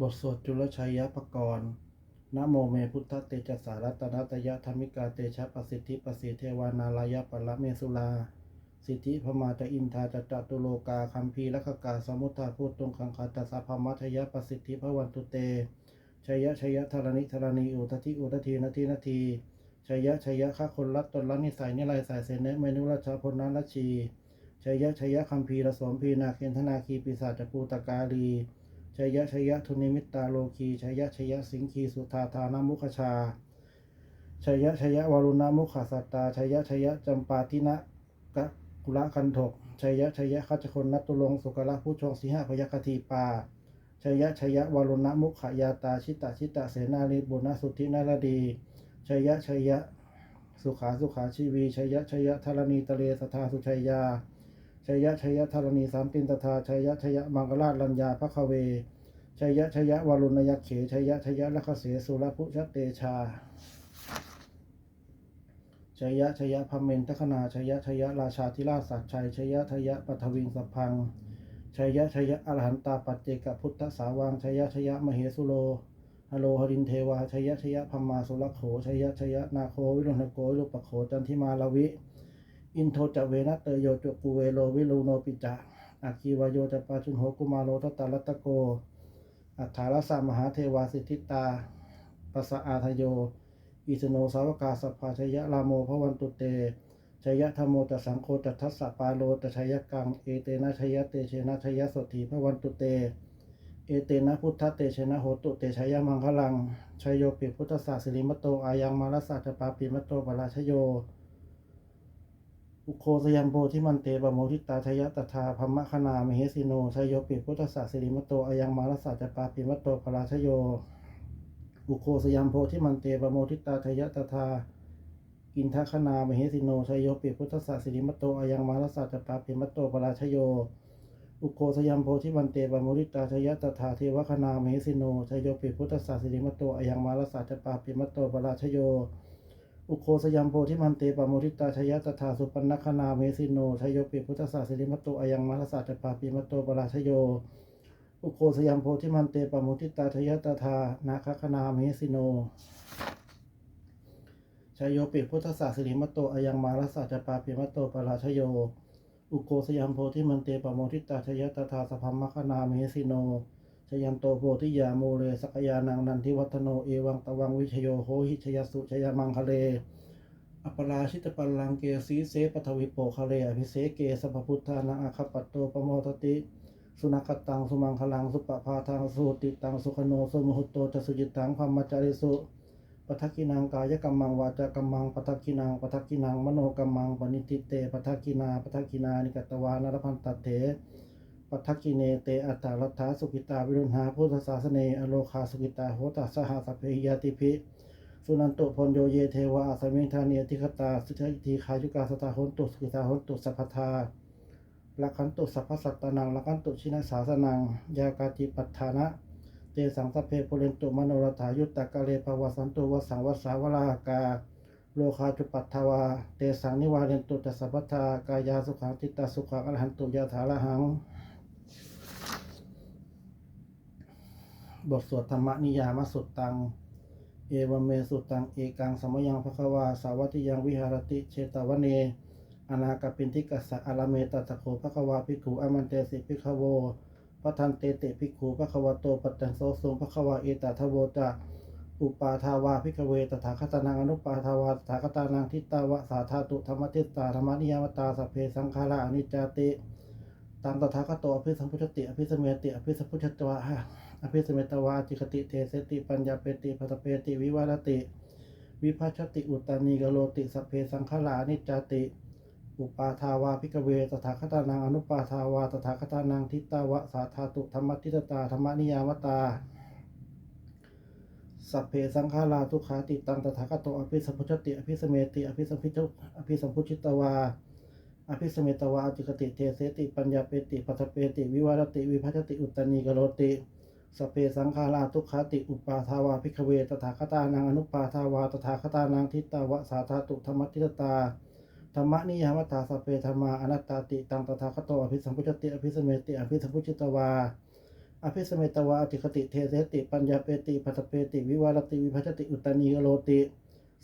บทสวดจุลชัยยปกรณ์นโมเมพุทธเตจสารัตนตยธรรมิกาเตชะประสิทธิประสิทธิเทวานาลายะปรเมสุลา สิทธิพมาจะอินทาจะจตุโลกาคัมภีรคกาสมุทธาพูดตรงคังคาตสัพพมัทยประสิทธิพวันตุเตชัยยะชัยยะธรณิธรณีอุทธิอุทธีนาทีนาทีชัยยะชัยยะข้าคนรัตตนรัตนิสัยนิไรสายเสนเนเมนุราชาพลนันลชี ชัยยะชัยยะคัมภีรสมพีนาเคนธนาคีปีศาจปูตกาลีชัยยะชัยยะทุนิมิตตาโลคีชัยยะชัยยะสิงคีสุธาธานามุขชาชัยยะชัยยะวารุณามุขสัตตาชัยยะชัยยะจำปาทินะกะกุละคันถกชัยยะชัยยะคัจจคนนัตตุลงสุกละผู้ชงสีหพยคทีปาชัยยะชัยยะวารุณามุขยาตาชิตตชิตตเสนาลีบุญสุทธินารดีชัยยะชัยยะสุขาสุขาชีวีชัยยะชัยยะธรณีตะเลสทาสุชัยยา ชัยยะชัยยะธรณีสามตินตถาชัยยะชัยยะมังกราชลัญญาพระคเวชัยยะชัยยะวารุณยักเขชัยยะชัยยะลัคเสสุรพุชเตชาชัยยะชัยยะพมเมนทคนาชัยยะชัยยะราชาธิราชสัจชัยชัยยะชัยยะปัทวิงสพพังชัยยะชัยยะอรหันตาปัจเจกพุทธสาวังชัยยะชัยยะมเหสุโลฮโลหรินเทวาชัยยะชัยยะพมมาสุรโขชัยยะชัยยะนาโควิรุณโกวิรุปโขจันทิมาลาวิ อินโทจเวนะเตโยจุกูเวโลวิลูโนปิจาอาคีวายโยจะปาชุนโหกุมาโลทัตตาลัตโก อัฏฐารสามหาเทวาสิทธิตาปัสสะอาทโย อิสโนสาวกาสภาชยะรามโมพระวันตุเตชยะธรรมโมตสังโฆตัทธัสสะปาโลตชยกัง เอเตนะชยะเตเชนะชยะสดถีพระวันตุเต เอเตนะพุทธเตเชนะโหตุเตชยมังคลังชยโยปิพุทธศาสิริมโตอายังมาลสัจปาปิมโตปราชโย อุโคสยัมโพธิมันเตปะโมทิตาชยตถาพมมะคณามเหสิโนชยโยปิพุทธศาสิริมตโตอายังมาลสัจปาปิมตโตปราชโย อุโคสยัมโพธิมันเตปะโมทิตาชยตถาอินทคณามเหสิโนชยโยปิพุทธศาสิริมตโตอายังมาลสัจปาปิมตโตปราชโย อุโคสยัมโพธิมันเตปะโมทิตาชยตถาเทวคณามเหสิโนชยโยปิพุทธศาสิริมตโตอายังมาลสัจปาปิมตโตปราชโย อุโคสยัมโพธิมันเตปะโมทิตาชยตถาสุปนนคนาเมสิโนชยโยปิพุทธศาสิริมัตโตอายังมัสสะจปาปิมัตโตปราชโย อุโคสยัมโพธิมันเตปะโมทิตาชยตถานาคคนาเมสิโนชยโยปิพุทธศาสิริมัตโตอายังมารัสสะจปาปิมัตโตปราชโย อุโคสยัมโพธิมันเตปะโมทิตาชยตถาสพัมมคนาเมสิโน ชยันโตโพธิยาโมเลสกยานังนันทิวัฒโนเอวังตวังวิชโยโหหิชยสุชยมังคะเล อัปปราชิตปัลลังเกสีเสปทวิโปคะเลอภิเสเกสัพพุทธานังอาคปัตโตปโมทติ สุนัขตังสุมังคลังสุปปาทางสุติตังสุขโนสุมหุตโตจสุจิตังพัมมจาริสุปทักกินังกายกัมมังวาจากัมมังปทักกินังปทักกินังมโนกัมมังปณิติเตปทักกินาปทักกินานิกตวานรพันตเถ ปัทกิเนเตอัตตาลัทธาสุกิตาวิรุณหาพุทธศาสเนอโลคาสุกิตาโหตัสสหสัพเพยติภิสุนันตุพลโยเยเทวะอาสมิงธาเนียติคตาสุทธิคายุกาสตาโหนตุสุกิตาโหนตุสัพพทาลักขันตุสัพพสัตตานังลักขันตุชินาสาสนังยากาจิปัฏฐานะเตสังสัพเพปุเรนตุมโนรถายุตตะกะเลภวสันตุวสังวสาวรากาโลคาจุปัฏฐาวา เตสังนิวาเรนตุตัสสะพัทธากายาสุขังติตตาสุขังอรหันตุยาถาละหัง บทสวดธรรมนิยามสุตตัง เอวเมสุตตัง เอกังสมยังภควาสาวัติยังวิหารติเชตวเนอนาคปินทิกัสสะอารเมตัสสะโขภควาภิกขุอมันเตสิภิกขโวปทันเตเตภิกขุภควโตปัตตังโสสุงภควาเอตทโวจะอุปาทาวาภิกเวตถาคตานังอนุปาทาวาตถาคตานังทิตตาวะสาธาตุธรรมทิตตาธรรมนิยามตาสัพเพสังขาราอนิจจติตังตถาคตโตอภิสัมพุทธติอภิสเมติอภิสัมพุทธตวะ อภิสมเมตวาจิกติเทเสติปัญญาเปติปัตเปติวิวารติ วิภัชติอุตตานีกโลติสเพสังขารานิจจติ อุปาทาวาพิกเวตถาคตานังอนุปาทาวาตถาคตานังทิตาวะสาธาตุธรรมทิตตาธรรมนิยามตาสัพเพสังขาราทุขาติตังตถาคตโตอภิสัมพุทธติอภิสมเมติอภิสัมพิจุอภิสัมพุชิตวาอภิสเมตวาจิกติเทเสติปัญญาเปติปัตเปติ วิวารติวิภัชติอุตตานีกโรติ สเพสังขาราทุกขาติอุปาทาวาภิกเวตถาคตานังอนุปาทาวาตถาคตานังทิตาวะสาธาตุธรรมทิตตาธรรมนิยามตาสเพธรรมาอนัตตาติตังตถาคตอภิสัมพุจติอภิสเมติอภิสัมพุจิตวาอภิสเมตวาอติคติเทเสติปัญญาเปติปัตเปติวิวารติวิภัชติอุตตนีโลติ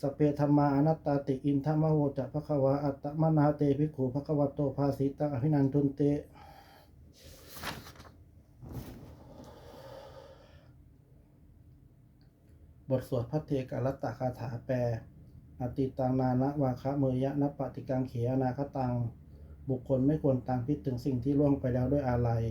สเพธรรมาอนัตตาติอินทมโหจะภควาอัตตมนาเตภิกขุภควโตภาสิตังอภินันทุนเต บทสวดพัทเทกรัตตคาถาแปล อติตังนานะวาคะเมยะนปฏิกังเขอนาคตัง บุคคลไม่ควรตามคิดถึงสิ่งที่ล่วงไปแล้วด้วยอาลัย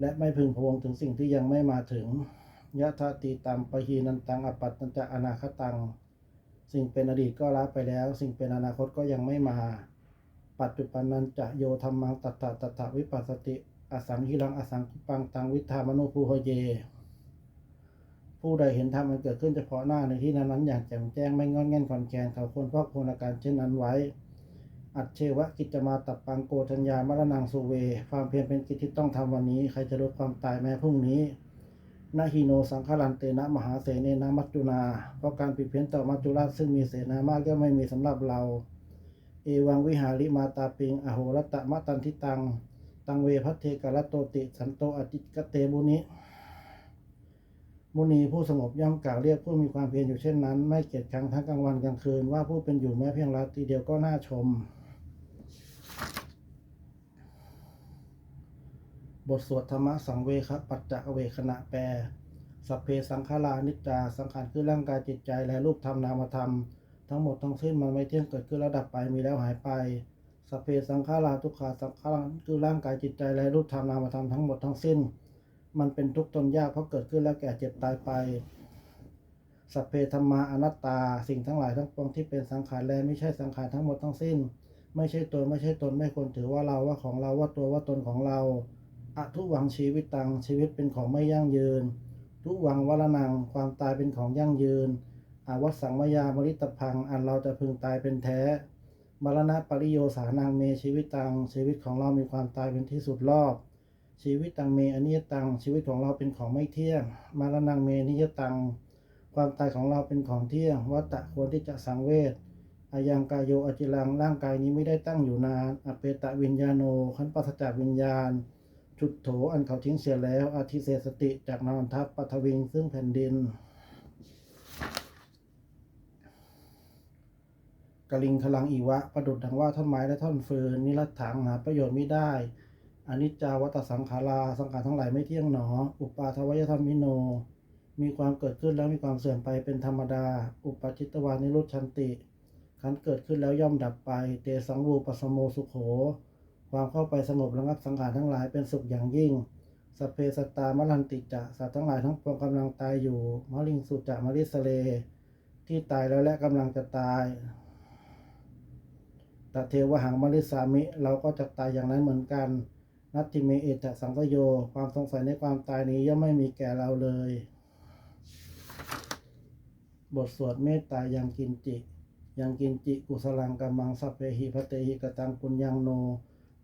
และไม่พึงพวงถึงสิ่งที่ยังไม่มาถึงยะทาตีตัมปะหีนันตังอปัตตัญจะอนาคตัง สิ่งเป็นอดีตก็ละไปแล้ว สิ่งเป็นอนาคตก็ยังไม่มา ปัจจุบันนันจะโยธรรมังตัตตะตัตถะวิปัสสติ อสังหิรังอสังคุปังตังวิธามนุภูโหเย ผู้ใดเห็นธรรมมันเกิดขึ้นเฉพาะหน้าในที่นั้นๆอย่างแจ่มแจ้งไม่งอนแง่นขอนแกนเขาควรพอกควรอาการเช่นนั้นไว้ อัจเชวะกิจมาตับปังโกธัญญามรณังสุเว ความเพียรเป็นกิจที่ต้องทำวันนี้ ใครจะรู้ความตายแม้พรุ่งนี้นาฮิโนสังฆลันเตนะมหาเสเนนะมัจจุนา เพราะการปิดเพี้ยนต่อมัจจุราชซึ่งมีเสนามากก็ไม่มีสำหรับเรา เอวังวิหาริมาตาปิง อโหรตะมะตันทิตัง ตังเวพัทเทกะระโตติ สันโตอติกเตบุนิ มุนีผู้สงบย่อมกล่าวเรียกผู้มีความเพียรอยู่เช่นนั้น ไม่เกียจครั้งทั้งกลางวันกลางคืนว่าผู้เป็นอยู่แม้เพียงราตรีเดียวก็น่าชม บทสวดธรรมะสังเวคปัจจะเวคณะแปลสัพเพสังขารานิจจาสังขารคือร่างกายจิตใจและรูปธรรมนามธรรม ทั้งหมดทั้งสิ้นมันไม่เที่ยงเกิดขึ้นแล้วดับไปมีแล้วหายไปสัพเพสังขาราทุกขาสังขารคือร่างกายจิตใจและรูปธรรมนามธรรมทั้งหมดทั้งสิ้น มันเป็นทุกข์ทนยากเพราะเกิดขึ้นแล้วแก่เจ็บตายไป สัพเพธรรมาอนัตตา สิ่งทั้งหลายทั้งปวงที่เป็นสังขารแลไม่ใช่สังขารทั้งหมดทั้งสิ้น ไม่ใช่ตัวไม่ใช่ตนไม่ควรถือว่าเราว่าของเราว่าตัวว่าตนของเราอะทุวังชีวิตตังชีวิตเป็นของไม่ยั่งยืน ทุวังวรนังความตายเป็นของยั่งยืนอาวัสสังมยามริตพัง อันเราจะพึงตายเป็นแท้มรณะปริโยสานังเมชีวิตตังชีวิตของเรามีความตายเป็นที่สุดรอบ ชีวิตตังเมอนิยตัง ชีวิตของเราเป็นของไม่เที่ยง มารณังเมนิยตัง ความตายของเราเป็นของเที่ยง วัตตะควรที่จะสังเวชอายังกายโยอจิลัง ร่างกายนี้ไม่ได้ตั้งอยู่นาน อเปตะวิญญาโน ขันปัสจากวิญญาณ จุดโถอันเขาทิ้งเสียแล้ว อาทิเศษสติจากนอนทัพปัทวิงซึ่งแผ่นดินกลิงพลังอีวะ ประดุดดังว่าท่อนไม้และท่อนฟืน นิรัตถังหาประโยชน์ไม่ได้ อนิจจาวัตสังขาราสังขารทั้งหลายไม่เที่ยงหนอ อุปาทวยธรรมิโน มีความเกิดขึ้นแล้วมีความเสื่อมไปเป็นธรรมดา อุปจิตวานิรุชันติขันเกิดขึ้นแล้วย่อมดับไป เตสังวูปสมโมสุขโข ความเข้าไปสงบระงับสังขารทั้งหลายเป็นสุขอย่างยิ่งสเพสตามลันติจะสัตว์ทั้งหลายทั้งปวงกำลังตายอยู่มะลิงสุจะมะลิสเล ที่ตายแล้วและกำลังจะตายตะเทวหังมะลิสามิ เราก็จะตายอย่างนั้นเหมือนกัน นัตติเมเอตสังกโย ความสงสัยในความตายนี้ย่อมไม่มีแก่เราเลย บทสวดเมตตายังกินจิ ยังกินจิกุสลังกัมมังสัพเพหิพเตหิกตังปุญญังโน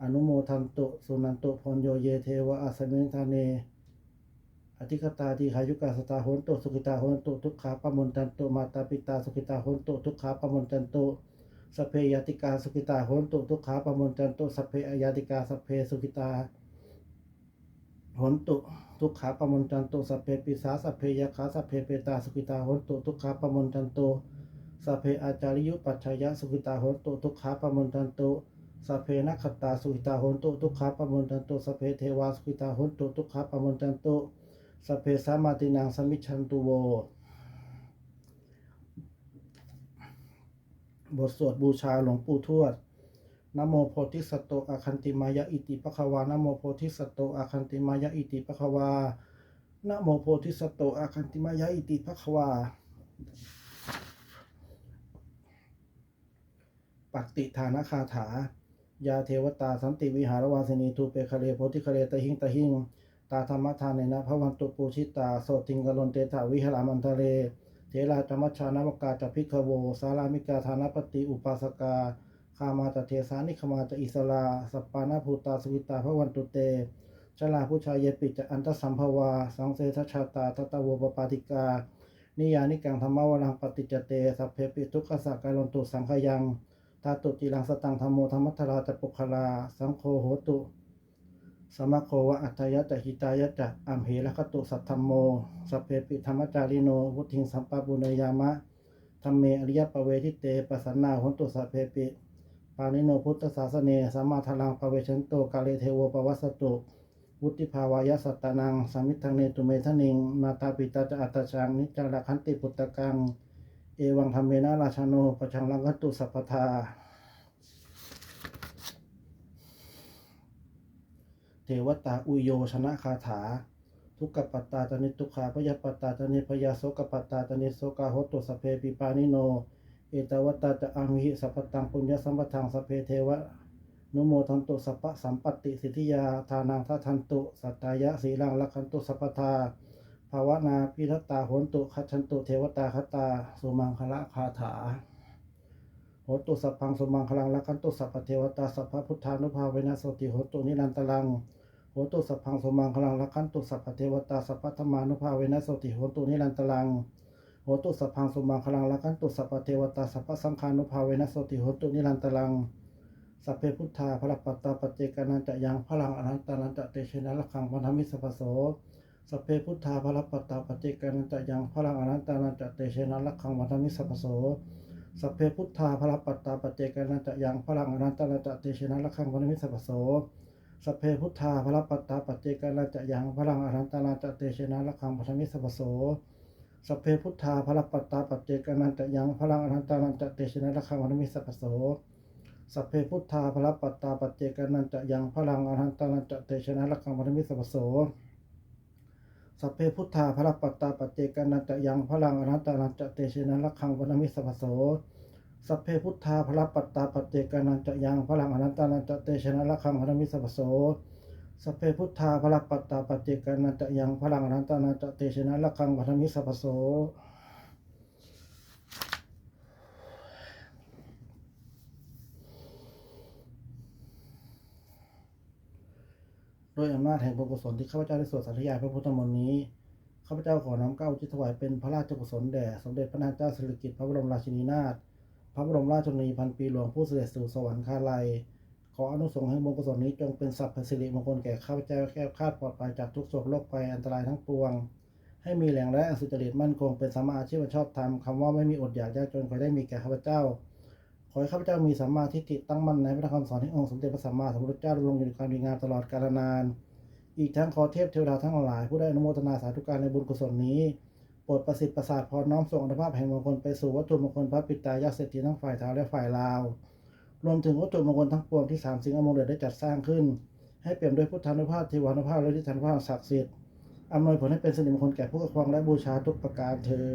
อนุโมทันตุสุนันตุพรโยเยเทวะอาสมิทาเน อธิคตาทีขายุกาสตาโหนตุสุขิตาโหนตุทุกขาปมุนตันตุมาตาปิตาสุขิตาโหนตุทุกขาปมุนตันตุ สเพยติกาสุขิตาโหนตุทุกขาปะมุนตันตุสเพยติกาสเพสุขิตาโหนตุทุกขาปะมุนตันตุสเพปิสาสเพยคาสเพเปตาสุขิตาโหนตุทุกขาปะมุนตันตุสเพอาจาริยุปัจฉยะสุขิตาโหนตุทุกขาปะมุนตันตุสเพนักขตาสุขิตาโหนตุทุกขาปะมุนตันตุสเพเทวาสุขิตาโหนตุทุกขาปะมุนตันตุสเพสามาตินังสมิชชันตุโว บทสวดบูชาหลวงปู่ทวดนโมโพธิสัตโตอาคันติมายะอิติปะคะวานโมโพธิสัตโตอาคันติมายะอิติปะคะวานโมโพธิสัตโตอาคันติมายะอิติปะคะวา ปัตติฐานคาถา ยาเทวตาสันติวิหารวาสินีทูเปคะเลโพธิคะเลตะหิงตะหิง ตาธรรมทานในนะพระวันตุปูชิตาโสติงกลนเตถาวิหรามันทะเล เทราธรรมชานามกาจพิกโว สารามิกาธานปฏิอุปาสกาคามาจะเทสานิคมาจะอิสลาสปานาภูตาสวิตาพระวันตุเตชลาผู้ชายเยปิจอันตสัมภวา สังเสทชาตาตตะโวปปาติกา นิยานิกังธรรมวรังปฏิจเตสัพเพปิทุกขสักการนตุสังขยัง ตาตุจิรังสตังธรรมโมธรรมัทราจปุคลา สังโฆโหตุ สมะโควะอัตยะจะหิตายะจะอัมเหระคตุสัทธมโมสพเพปิธรรมจาริโนวุทิงสัมปะบุเนยามะธรรมเมอริยปเวทิเตปสันนาหุนตุสัพเพปิปานิโนพุทธศาสเนสัมมาทลังปเวชันโตกาเลเทโวปวัสสตุวุติภาวายสัตตานังสามิทังเนตุเมทนิงมาตาปิตาจะอัตตชังนิจจาระคันติปุตตะกัง เอวังธรรมเมนะราชโนปชังลังกัตตุสัพพทา เทวตาอุโยชนะคาถา ทุกขปัตตาตนิทุกขาพยาปัตตาตนิพยาโสกปัตตาตนิโสกาหตุสเพปิปานิโน เอตวัตตาจะอามิหิสัพพตังปุญญสัมปทังสเพเทวะนุโมทันตุสัพพะสัมปติสิทธิยาทานังทัทันตุสัตตายะสีลังลักขันตุสัพพทาภาวนาพิทัตตาโหนตุคัจฉันตุเทวตาคตาสุมังคละคาถาโหตุสัพพังสุมังคลังลักขันตุสัพพเทวตาสัพพพุทธานุภาเวนัสสติโหตุนิรันตลัง โหตุสัพพังสมังคลังลักขันตุสัพพเทวตาสัพพธรรมานุภาเวนัสสติโหตุนิรันตลังโหตุสัพพังสมังคลังลักขันตุสัพพเทวตาสัพพสังฆานุภาเวนัสสติโหตุนิรันตลังสัพเพพุทธาพระปัตตาปเจกานันจะยังพลังอนันตานันจะเตชนะละขังพันธมิสสปโสสัพเพพุทธาพระปัตตาปเจกานันจะยังพลังอนันตานันจะเตชนะละขังพันธมิสสปโสสัพเพพุทธาพระปัตตาปเจกานันจะยังพลังอนันตานันจะเตชนะละขังพันธมิสสปโส สัพเพพุทธาพระปัตตาปเจกานันจะยังพลังอนันตานันจะเตชนะละขังพันธมิสสปโสสัพเพพุทธาพระปัตตาปเจกานันจะยังพลังอนันตานันจะเตชนะละขังพันธมิสสปโสสัพเพพุทธาพระปัตตาปัจเจกานันจะยังพลังอรหันตานันจะเตชนะลักขังพันธมิสสปโสสัพเพพุทธาพระปัตตาปัจเจกานันจะยังพลังอรหันตานันจะเตชนะลักขังพันธมิสสปโส สัพเพพุทธาพระปัตตาปัจเจกานันจะยังพลังอรหันตานันจะเตชนะลักขังพนมิสสปโสสัพเพพุทธาพระปัตตาปัจเจกานันจะยังพลังอรหันตานันจะเตชนะลักขังพนมิสสปโสด้วยอำนาจแห่งบุญกุศลที่ข้าพเจ้าได้สวดสาธยายพระพุทธมนต์นี้ข้าพเจ้าขอน้อมเกล้าอุทิศถวายเป็นพระราชกุศลแด่สมเด็จพระนางเจ้าสิริกิติ์พระบรมราชินีนาถ ระบรมราชชนนีพันปีหลวงผู้เสด็จสู่สวรรคาลัย ขออนุสงส์ให้บุญกุศลนี้จงเป็นสัพพสิริมงคลแก่ข้าพเจ้าแก้วคาดปลอดภัยจากทุกโศกโรคภัยอันตรายทั้งปวง ให้มีแหล่งแร่สุจริตมั่นคงเป็นสัมมาอาชีพชอบธรรมคำว่าไม่มีอดอยากยากจนขอให้ได้มีแก่ข้าพเจ้า ขอให้ข้าพเจ้ามีสัมมาทิฏฐิตั้งมั่นในพระธรรมคำสอนที่องค์สมเด็จพระสัมมาสัมพุทธเจ้าดำรงอยู่ในความดีงามตลอดกาลนาน อีกทั้งขอเทพเทวดาทั้งหลายผู้ได้อนุโมทนาสาธุการในบุญกุศลนี้ ปรดประสิทธิ์ประสาทพรน้อมส่งอนุภาพแห่งมงคลไปสู่วัตถุมงคลพระปิตายาเศรษฐีทั้งฝ่ายไทยและฝ่ายลาว รวมถึงวัตถุมงคลทั้งปวงที่สามสิ่งอมงคลได้จัดสร้างขึ้น ให้เปี่ยมด้วยพุทธานุภาพเทวานุภาพและทิฏฐานุภาพศักดิ์สิทธิ์อำนวยผลให้เป็นสิริมงคลแก่ผู้ปกครองและบูชาทุกประการเทอ